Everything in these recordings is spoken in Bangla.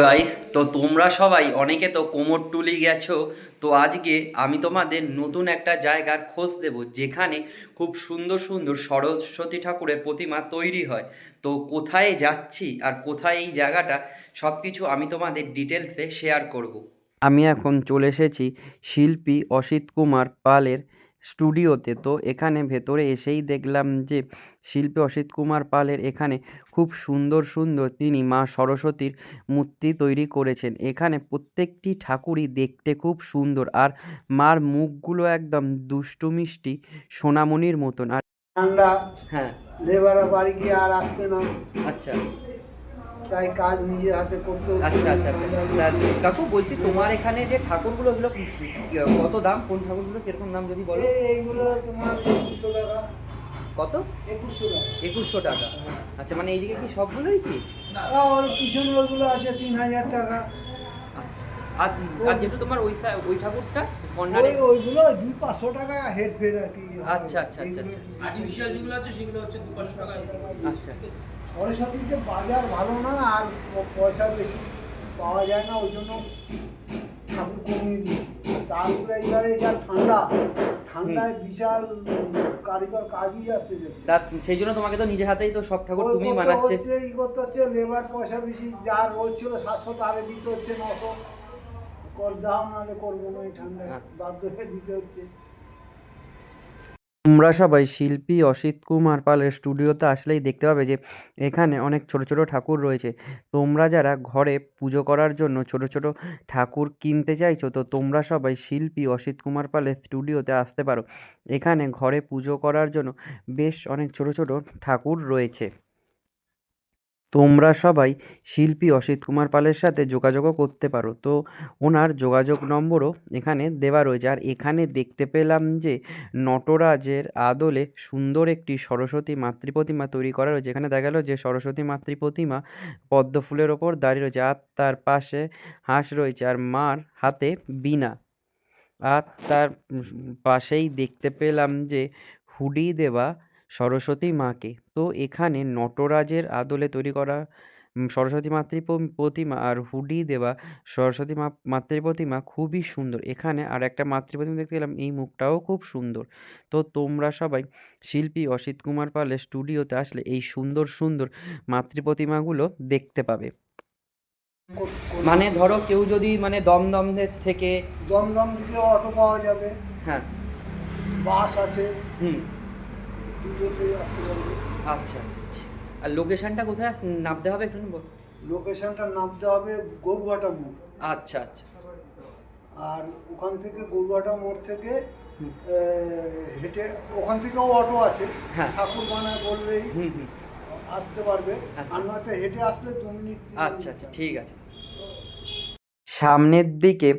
গাইস তো তোমরা সবাই, অনেকে তো কোমরটুলি গেছো। তো আজকে আমি তোমাদের নতুন একটা জায়গার খোঁজ দেব, যেখানে খুব সুন্দর সুন্দর সরস্বতী ঠাকুরের প্রতিমা তৈরি হয়। তো কোথায় যাচ্ছি আর কোথায় এই জায়গাটা সব কিছু আমি তোমাদের ডিটেলসে শেয়ার করব। আমি এখন চলে এসেছি শিল্পী অসিত কুমার পালের স্টুডিওতে। তো এখানে ভেতরে এসেই দেখলাম যে শিল্পী অসিত কুমার পালের এখানে খুব সুন্দর সুন্দর তিনি মা সরস্বতীর মূর্তি তৈরি করেছেন। এখানে প্রত্যেকটি ঠাকুরই দেখতে খুব সুন্দর আর মার মুখগুলো একদম দুষ্টু মিষ্টি সোনামণির মতন। আর ঠান্ডা হ্যাঁ। লেবাররা বাড়ি গিয়ে আর আসছে না। আচ্ছা। তাই কাজ নিজের হাতে করতে আচ্ছা আচ্ছা আচ্ছা। কাকু বলছি তোমার এখানে যে ঠাকুরগুলো ওগুলো কত দাম? কোন ঠাকুরগুলো কীরকম দাম যদি বলো? এই- এইগুলো তোমার একুশশো টাকা। কত? একুশশো টাকা। একুশশো টাকা। আচ্ছা মানে এইদিকে কি সবগুলোই কি? আর ওই পিছনে ওইগুলো আছে তিন হাজার টাকা। আচ্ছা আর আর যেহেতু তোমার ওই ওই ঠাকুরটা কর্নারে ওইগুলো দুই পাঁচশো টাকা হেড ফের আর কি। আচ্ছা, আচ্ছা, আচ্ছা, আচ্ছা। আর্টিফিশিয়াল যেগুলো আছে সেগুলো হচ্ছে দু পাঁচশো টাকা। আচ্ছা। সরস্বতীতে বাজার ভালো না আর পয়সা বেশি পাওয়া যায় না ওই জন্য ঠাকুর কমিয়ে দিয়েছি। আর তার উপরে এইবারে যা ঠান্ডা ঠান্ডায় বিশাল কারিগর কাজই আসতে যাচ্ছে তা সেই জন্য তোমাকে তো নিজে হাতেই তো সব ঠাকুর তুমি হচ্ছে, ই করতে হচ্ছে লেবার পয়সা বেশি যার রোজ ছিল সাতশো তারে দিতে হচ্ছে নশো। কর দাও নাহলে করব না এই ঠান্ডায় আচ্ছা। বাধ্য হয়ে দিতে হচ্ছে। তোমরা সবাই শিল্পী অসিত কুমার পালের স্টুডিওতে আসলেই দেখতে পাবে যে এখানে অনেক ছোট ছোট ঠাকুর রয়েছে। তোমরা যারা ঘরে পুজো করার জন্য ছোট ছোট ঠাকুর কিনতে চাইছো, তো তোমরা সবাই শিল্পী অসিত কুমার পালের স্টুডিওতে আসতে পারো। এখানে ঘরে পুজো করার জন্য বেশ অনেক ছোট ছোট ঠাকুর রয়েছে। তোমরা সবাই শিল্পী অসিত কুমার পালের সাথে যোগাযোগও করতে পারো। তো ওনার যোগাযোগ নম্বরও এখানে দেওয়া রয়েছে। আর এখানে দেখতে পেলাম যে নটরাজের আদলে সুন্দর একটি সরস্বতী মাতৃ প্রতিমা তৈরি করা রয়েছে। এখানে দেখা গেল যে সরস্বতী মাতৃ প্রতিমা পদ্ম ফুলের ওপর দাঁড়িয়ে রয়েছে আর তার পাশে হাঁস রয়েছে আর মার হাতে বীণা। আর তার পাশেই দেখতে পেলাম যে হুডি দেওয়া সরস্বতী মাকে। তো এখানে নটরাজের আদলে তৈরি করা উম, সরস্বতী মাতৃ প্রতিমা আর হুডি দেওয়া সরস্বতী মা মাতৃ প্রতিমা খুবই সুন্দর। এখানে আর একটা মাতৃ প্রতিমা দেখতে গেলাম এই মুখটাও খুব সুন্দর। তো তোমরা সবাই শিল্পী অসিত কুমার পালের স্টুডিওতে আসলে এই সুন্দর সুন্দর মাতৃ প্রতিমাগুলো দেখতে পাবে। মানে ধরো কেউ যদি মানে দমদম থেকে দমদম দিকে অটো পাওয়া যাবে। হ্যাঁ। বাস আছে। হুম। দুটোতেই আসতে পারবে। আচ্ছা আচ্ছা ঠিক আছে আর লোকেশনটা কোথায়? নামতে হবে একটু লোকেশনটা নামতে হবে গরুঘাটা মোড়। আচ্ছা আচ্ছা আর ওখান থেকে গরুঘাটা মোড় থেকে হেঁটে ওখান থেকেও অটো আছে। হ্যাঁ। ঠাকুর বানায় বললেই আসতে পারবে। আচ্ছা। আর নয়তো হেঁটে আসলে দু মিনিট আচ্ছা আচ্ছা ঠিক আছে। সামনের দিকে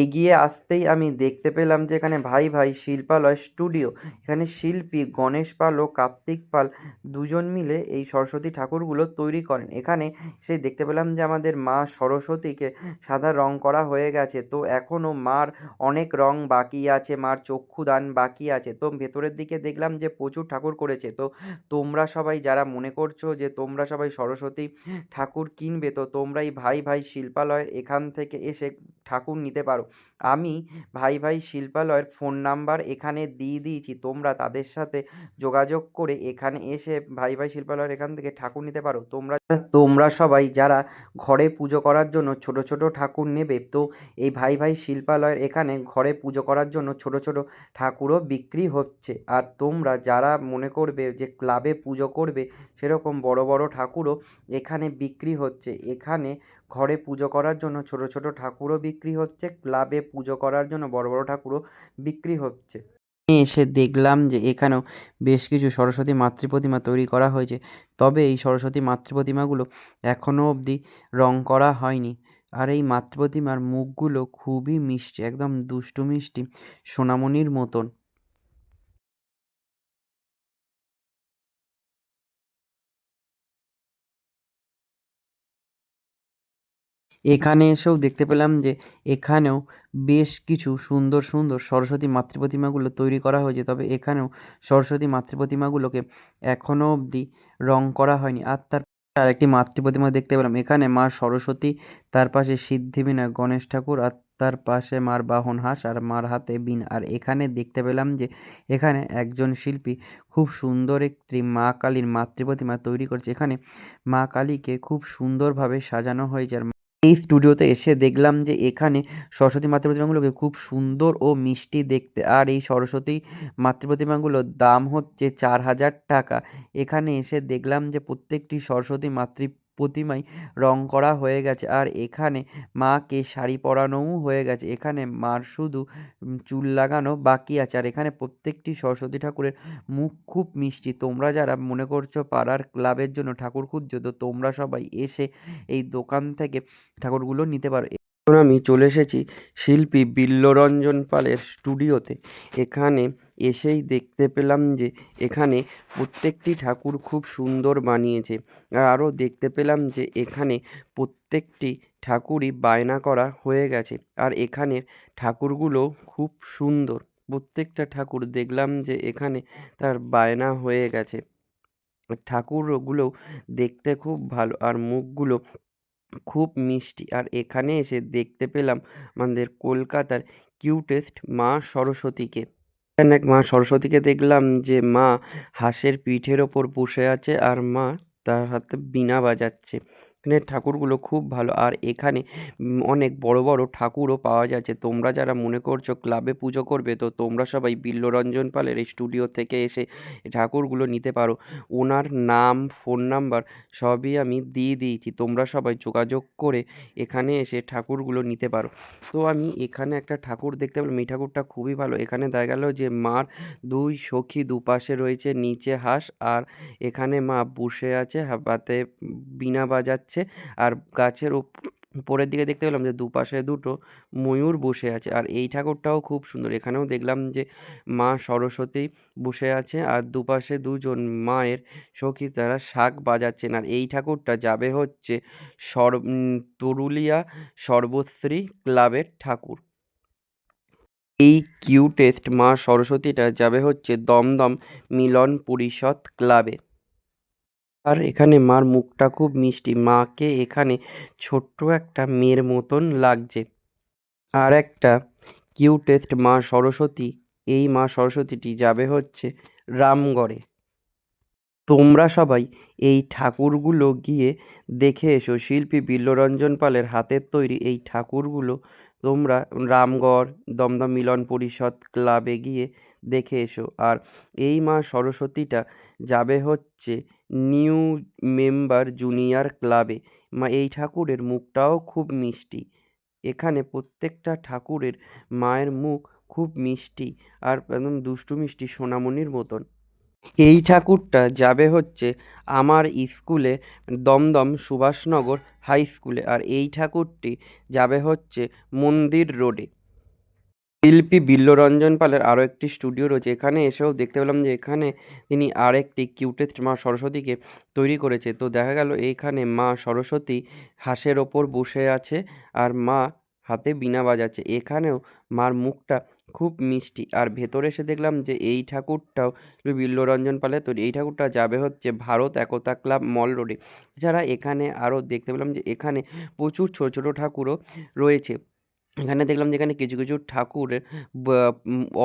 এগিয়ে আসতেই আমি দেখতে পেলাম যে এখানে ভাই ভাই, শিল্পালয় স্টুডিও, এখানে শিল্পী, গণেশ পাল ও কার্তিক পাল দুজন মিলে এই সরস্বতী ঠাকুরগুলো তৈরি করেন। এখানে সেই দেখতে পেলাম যে আমাদের মা সরস্বতীকে সাদা রং করা হয়ে গেছে। তো এখনও মার অনেক রং বাকি আছে, মার চক্ষুদান বাকি আছে। তো ভেতরের দিকে দেখলাম যে প্রচুর ঠাকুর করেছে। তো তোমরা সবাই যারা মনে করছ যে তোমরা সবাই সরস্বতী ঠাকুর কিনবে, তো তোমরা এই ভাই ভাই, শিল্পালয়ের এখান থেকে এসে ঠাকুর নিতে পারো। আমি ভাই ভাই শিল্পালয়ের ফোন নাম্বার এখানে দিয়ে দিয়েছি, তোমরা তাদের সাথে যোগাযোগ করে এখানে এসে ভাই ভাই শিল্পালয়ের এখান থেকে ঠাকুর নিতে পারো। তোমরা তোমরা সবাই যারা ঘরে পুজো করার জন্য ছোট ছোট ঠাকুর নেবে, তো এই ভাই ভাই শিল্পালয়ের এখানে ঘরে পুজো করার জন্য ছোট ছোট ঠাকুরও বিক্রি হচ্ছে। আর তোমরা যারা মনে করবে যে ক্লাবে পুজো করবে, সেরকম বড় বড় ঠাকুরও এখানে বিক্রি হচ্ছে। এখানে ঘরে পুজো করার জন্য ছোট ছোট ঠাকুরও বিক্রি হচ্ছে, ক্লাবে পুজো করার জন্য বড় বড় ঠাকুরও বিক্রি হচ্ছে। এসে দেখলাম যে এখানেও বেশ কিছু সরস্বতী মাতৃ প্রতিমা তৈরি করা হয়েছে, তবে এই সরস্বতী মাতৃ প্রতিমাগুলো এখনও অবধি রং করা হয়নি। আর এই মাতৃ প্রতিমার মুখগুলো খুবই মিষ্টি, একদম দুষ্টু মিষ্টি, সোনামণির মতন। এখানে এসেও দেখতে পেলাম যে এখানেও বেশ কিছু সুন্দর সুন্দর সরস্বতী মাতৃ প্রতিমাগুলো তৈরি করা হয়েছে। তবে এখানেও সরস্বতী মাতৃ প্রতিমাগুলোকে এখনও অবধি রং করা হয়নি। আর তার আর একটি মাতৃ প্রতিমা দেখতে পেলাম। এখানে মা সরস্বতী, তার পাশে সিদ্ধিবীণা গণেশ ঠাকুর, আর তার পাশে মার বাহন হাঁস, আর মার হাতে বীণা। আর এখানে দেখতে পেলাম যে এখানে একজন শিল্পী খুব সুন্দর একটি মা কালীর মাতৃ প্রতিমা তৈরি করছে। এখানে মা কালীকে খুব সুন্দরভাবে সাজানো হয়েছে। আর এই স্টুডিওতে এসে দেখলাম যে এখানে সরস্বতী মাতৃ প্রতিমাগুলোকে খুব সুন্দর ও মিষ্টি দেখতে। আর এই সরস্বতী মাতৃ প্রতিমাগুলোর দাম হচ্ছে চার হাজার টাকা। এখানে এসে দেখলাম যে প্রত্যেকটি সরস্বতী মাতৃ প্রতিমাই রং করা হয়ে গেছে। আর এখানে মাকে শাড়ি পরানোও হয়ে গেছে। এখানে মার শুধু চুল লাগানো বাকি আছে। আর এখানে প্রত্যেকটি সরস্বতী ঠাকুরের মুখ খুব মিষ্টি। তোমরা যারা মনে করছ পাড়ার ক্লাবের জন্য ঠাকুর খুঁজছো, তো তোমরা সবাই এসে এই দোকান থেকে ঠাকুরগুলো নিতে পারো। এখন আমি চলে এসেছি শিল্পী বিল্লরঞ্জন পালের স্টুডিওতে। এখানে এসেই দেখতে পেলাম যে এখানে প্রত্যেকটি ঠাকুর খুব সুন্দর বানিয়েছে। আর আরও দেখতে পেলাম যে এখানে প্রত্যেকটি ঠাকুরই বায়না করা হয়ে গেছে। আর এখানের ঠাকুরগুলো খুব সুন্দর। প্রত্যেকটা ঠাকুর দেখলাম যে এখানে তার বায়না হয়ে গেছে। ঠাকুরগুলো দেখতে খুব ভালো। আর মুখগুলো খুব মিষ্টি। আর এখানে এসে দেখতে পেলাম আমাদের কলকাতার কিউটেস্ট মা সরস্বতীকে। এক মা সরস্বতীকে দেখলাম যে মা হাঁসের পিঠের ওপর বসে আছে আর মা তার হাতে বীণা বাজাচ্ছে। এখানে ঠাকুরগুলো খুব ভালো। আর এখানে অনেক বড় বড় ঠাকুরও পাওয়া যাচ্ছে। তোমরা যারা মনে করছ ক্লাবে পুজো করবে, তো তোমরা সবাই বিল্লরঞ্জন পালের এই স্টুডিও থেকে এসে ঠাকুরগুলো নিতে পারো। ওনার নাম ফোন নাম্বার সবই আমি দিয়ে দিয়েছি। তোমরা সবাই যোগাযোগ করে এখানে এসে ঠাকুরগুলো নিতে পারো। তো আমি এখানে একটা ঠাকুর দেখতে পেলাম। এই ঠাকুরটা খুবই ভালো। এখানে দেখা গেল যে মার দুই সখী দুপাশে রয়েছে, নিচে হাঁস, আর এখানে মা বসে আছে হাতে বীণা বাজাচ্ছে। আর গাছের উপ- উপরের দিকে দেখতে পেলাম যে দুপাশে দুটো ময়ূর বসে আছে। আর এই ঠাকুরটাও খুব সুন্দর। এখানেও দেখলাম যে মা সরস্বতী বসে আছে আর দুপাশে দুজন মায়ের সখী তারা শাক বাজাচ্ছেন। আর এই ঠাকুরটা যাবে হচ্ছে সর তরুলিয়া সর্বশ্রী ক্লাবের ঠাকুর। এই কিউটেস্ট মা সরস্বতীটা যাবে হচ্ছে দমদম মিলন পরিষদ ক্লাবে। আর এখানে মার মুখটা খুব মিষ্টি। মাকে এখানে ছোট্ট একটা মেয়ের মতন লাগছে। আর একটা কিউটেস্ট মা সরস্বতী, এই মা সরস্বতীটি যাবে হচ্ছে রামগড়ে। তোমরা সবাই এই ঠাকুরগুলো গিয়ে দেখে এসো। শিল্পী বিল্লরঞ্জন পালের হাতের তৈরি এই ঠাকুরগুলো তোমরা রামগড়, দমদম মিলন পরিষদ ক্লাবে গিয়ে দেখে এসো। আর এই মা সরস্বতীটা যাবে হচ্ছে নিউ মেম্বার জুনিয়র ক্লাবে। মা, এই ঠাকুরের মুখটাও খুব মিষ্টি। এখানে প্রত্যেকটা ঠাকুরের মায়ের মুখ খুব মিষ্টি আর একদম দুষ্টু মিষ্টি সোনামণির মতন। এই ঠাকুরটা যাবে হচ্ছে আমার স্কুলে দমদম সুভাষনগর হাই স্কুলে আর এই ঠাকুরটি যাবে হচ্ছে মন্দির রোডে। শিল্পী বিল্লরঞ্জন পালের আরও একটি স্টুডিও রয়েছে। এখানে এসেও দেখতে পেলাম যে এখানে তিনি আরেকটি কিউটেস্ট মা সরস্বতীকে তৈরি করেছে। তো দেখা গেল এইখানে মা সরস্বতী হাঁসের ওপর বসে আছে আর মা হাতে বীণা বাজাচ্ছে। এখানেও মার মুখটা খুব মিষ্টি। আর ভেতরে এসে দেখলাম যে এই ঠাকুরটাও বিল্লরঞ্জন পালের তৈরি, এই ঠাকুরটা যাবে হচ্ছে ভারত একতা ক্লাব মল রোডে। এছাড়া এখানে আরও দেখতে পেলাম যে এখানে প্রচুর ছোটো ছোটো ঠাকুরও রয়েছে। এখানে দেখলাম যে এখানে কিছু কিছু ঠাকুরের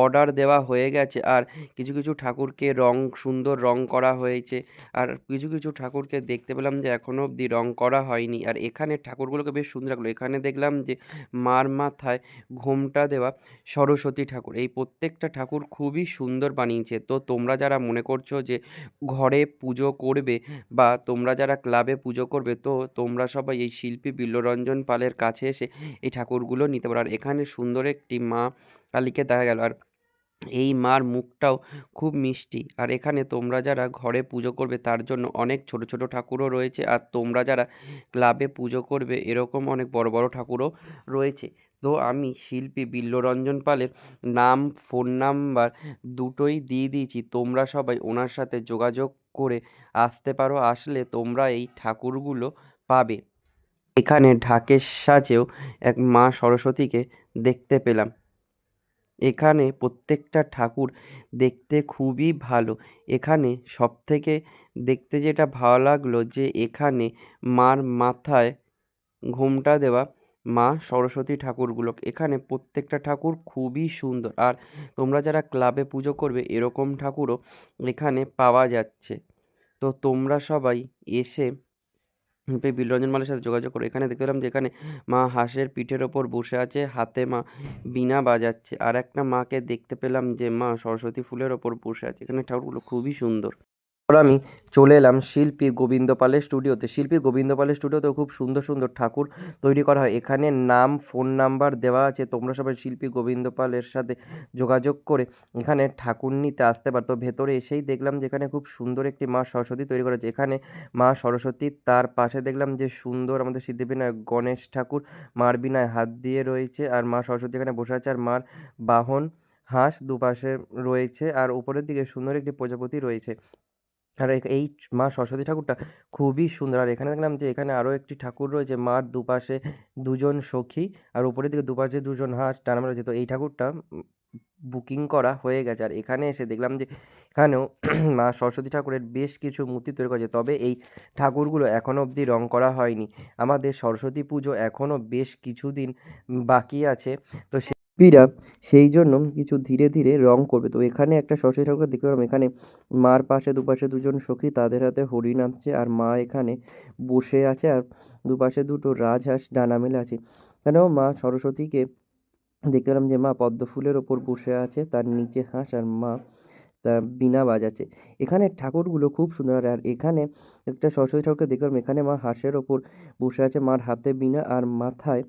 অর্ডার দেওয়া হয়ে গেছে আর কিছু কিছু ঠাকুরকে রং, সুন্দর রং করা হয়েছে। আর কিছু কিছু ঠাকুরকে দেখতে পেলাম যে এখনও অবধি রং করা হয়নি। আর এখানে ঠাকুরগুলোকে বেশ সুন্দর লাগল। এখানে দেখলাম যে মার মাথায় ঘোমটা দেওয়া সরস্বতী ঠাকুর। এই প্রত্যেকটা ঠাকুর খুবই সুন্দর বানিয়েছে। তো তোমরা যারা মনে করছ যে ঘরে পুজো করবে বা তোমরা যারা ক্লাবে পুজো করবে, তো তোমরা সবাই এই শিল্পী বিল্লরঞ্জন পালের কাছে এসে এই ঠাকুরগুলো নিতে পারো। আর এখানে সুন্দর একটি মা কালীকে দেখা গেল। আর এই মার মুখটাও খুব মিষ্টি। আর এখানে তোমরা যারা ঘরে পুজো করবে তার জন্য অনেক ছোট ছোট ঠাকুরও রয়েছে। আর তোমরা যারা ক্লাবে পুজো করবে এরকম অনেক বড় বড় ঠাকুরও রয়েছে। তো আমি শিল্পী বিল্লরঞ্জন পালের নাম, ফোন নাম্বার দুটোই দিয়ে দিয়েছি। তোমরা সবাই ওনার সাথে যোগাযোগ করে আসতে পারো। আসলে তোমরা এই ঠাকুরগুলো পাবে। এখানে ঢাকের সাজেও এক মা সরস্বতীকে দেখতে পেলাম। এখানে প্রত্যেকটা ঠাকুর দেখতে খুবই ভালো। এখানে সবথেকে দেখতে যেটা ভালো লাগল যে এখানে মার মাথায় ঘোমটা দেওয়া মা সরস্বতী ঠাকুরগুলো। এখানে প্রত্যেকটা ঠাকুর খুবই সুন্দর। আর তোমরা যারা ক্লাবে পুজো করবে, এরকম ঠাকুরও এখানে পাওয়া যাচ্ছে। তো তোমরা সবাই এসে পে রঞ্জন মালের সাথে যোগাযোগ করে। এখানে দেখতে পেলাম যে এখানে মা হাঁসের পিঠের ওপর বসে আছে, হাতে মা বীণা বাজাচ্ছে। আর একটা মাকে দেখতে পেলাম যে মা সরস্বতী ফুলের ওপর বসে আছে। এখানে ঠাকুরগুলো খুবই সুন্দর। এরপর আমি চলে এলাম শিল্পী গোবিন্দ পালের স্টুডিওতে। শিল্পী গোবিন্দ পালের খুব সুন্দর সুন্দর ঠাকুর তৈরি করা হয়। এখানে নাম, ফোন নাম্বার দেওয়া আছে। তোমরা সবাই শিল্পী গোবিন্দ পালের সাথে যোগাযোগ করে এখানে ঠাকুর নিতে আসতে পারো। তো ভেতরে এসেই দেখলাম যে এখানে খুব সুন্দর একটি মা সরস্বতী তৈরি করা হয়েছে। এখানে মা সরস্বতী, তার পাশে দেখলাম যে সুন্দর আমাদের সিদ্ধিবিনায়ক গণেশ ঠাকুর। মার বিনায় হাত দিয়ে রয়েছে আর মা সরস্বতী এখানে বসে আছে আর মার বাহন, হাঁস দুপাশে রয়েছে। আর উপরের দিকে সুন্দর একটি প্রজাপতি রয়েছে। আর এই মা সরস্বতী ঠাকুরটা খুবই সুন্দর। আর এখানে দেখলাম যে, এখানে আরও একটি ঠাকুর রয়েছে, মার দুপাশে দুজন সখী আর উপরের দিকে দুপাশে দুজন হাঁস। টানানো রয়েছে তো এই ঠাকুরটা বুকিং করা হয়ে গেছে। আর এখানে এসে দেখলাম যে, এখানেও মা সরস্বতী ঠাকুরের বেশ কিছু মূর্তি তৈরি করেছে। তবে এই ঠাকুরগুলো এখনও অবধি রং করা হয়নি। আমাদের সরস্বতী পুজো এখনও বেশ কিছুদিন বাকি আছে। তো শিল্পীরা সেই জন্য কিছু ধীরে ধীরে রং করবে। তো এখানে একটা সরস্বতী ঠাকুর দেখতে পেলাম। এখানে মার পাশে দুপাশে দুজন সখী, তাদের হাতে হরিণ আছে আর মা এখানে বসে আছে আর দুপাশে দুটো রাজহাঁস ডানা মেলে আছে। এখানেও মা সরস্বতীকে দেখতে পেলাম যে মা পদ্ম ফুলের ওপর বসে আছে, তার নিচে হাঁস আর মা তা বীণা বাজাচ্ছে। এখানে ঠাকুরগুলো খুব সুন্দর আর এখানে একটা সরস্বতী ঠাকুরকে দেখলাম এখানে মা হাঁসের ওপর বসে আছে, মার হাতে বীণা আর মাথায়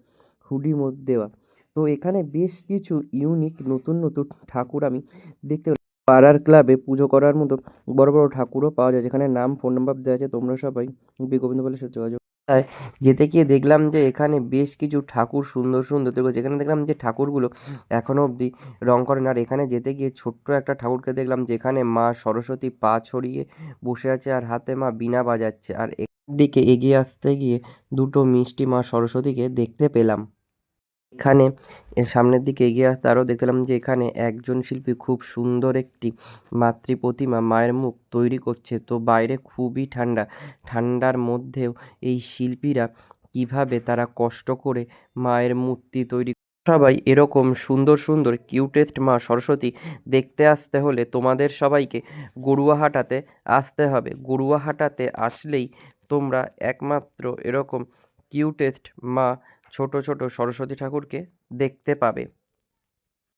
হুডি মোদ দেওয়া। তো এখানে বেশ কিছু ইউনিক নতুন নতুন ঠাকুর আমি দেখতে পাড়ার ক্লাবে পুজো করার মতো বড় বড় ঠাকুরও পাওয়া যায়, যেখানে নাম ফোন নাম্বার দেওয়া আছে, তোমরা সবাই বি গোবিন্দ পালের সাথে যোগাযোগ যেতে গিয়ে দেখলাম যে এখানে বেশ কিছু ঠাকুর সুন্দর সুন্দর তৈরি করেছে এখানে দেখলাম যে ঠাকুরগুলো এখনও অবধি রং করেন আর এখানে যেতে গিয়ে ছোট্ট একটা ঠাকুরকে দেখলাম, যেখানে মা সরস্বতী পা ছড়িয়ে বসে আছে আর হাতে মা বীণা বাজাচ্ছে। আর দিকে এগিয়ে আসতে গিয়ে দুটো মিষ্টি মা সরস্বতীকে দেখতে পেলাম। এখানে সামনের দিকে এগিয়ে আসতে আরও দেখতে পেলাম যে এখানে একজন শিল্পী খুব সুন্দর একটি মাতৃ প্রতিমা মায়ের মুখ তৈরি করছে। তো বাইরে খুবই ঠান্ডা। ঠান্ডার মধ্যেও এই শিল্পীরা কীভাবে তারা কষ্ট করে মায়ের মূর্তি তৈরি সবাই এরকম সুন্দর সুন্দর কিউটেস্ট মা সরস্বতী দেখতে আসতে হলে তোমাদের সবাইকে গড়ুয়াহাটাতে আসতে হবে। গড়ুয়াহাটাতে আসলেই তোমরা একমাত্র এরকম কিউটেস্ট মা ছোট ছোট সরস্বতী ঠাকুরকে দেখতে পাবে।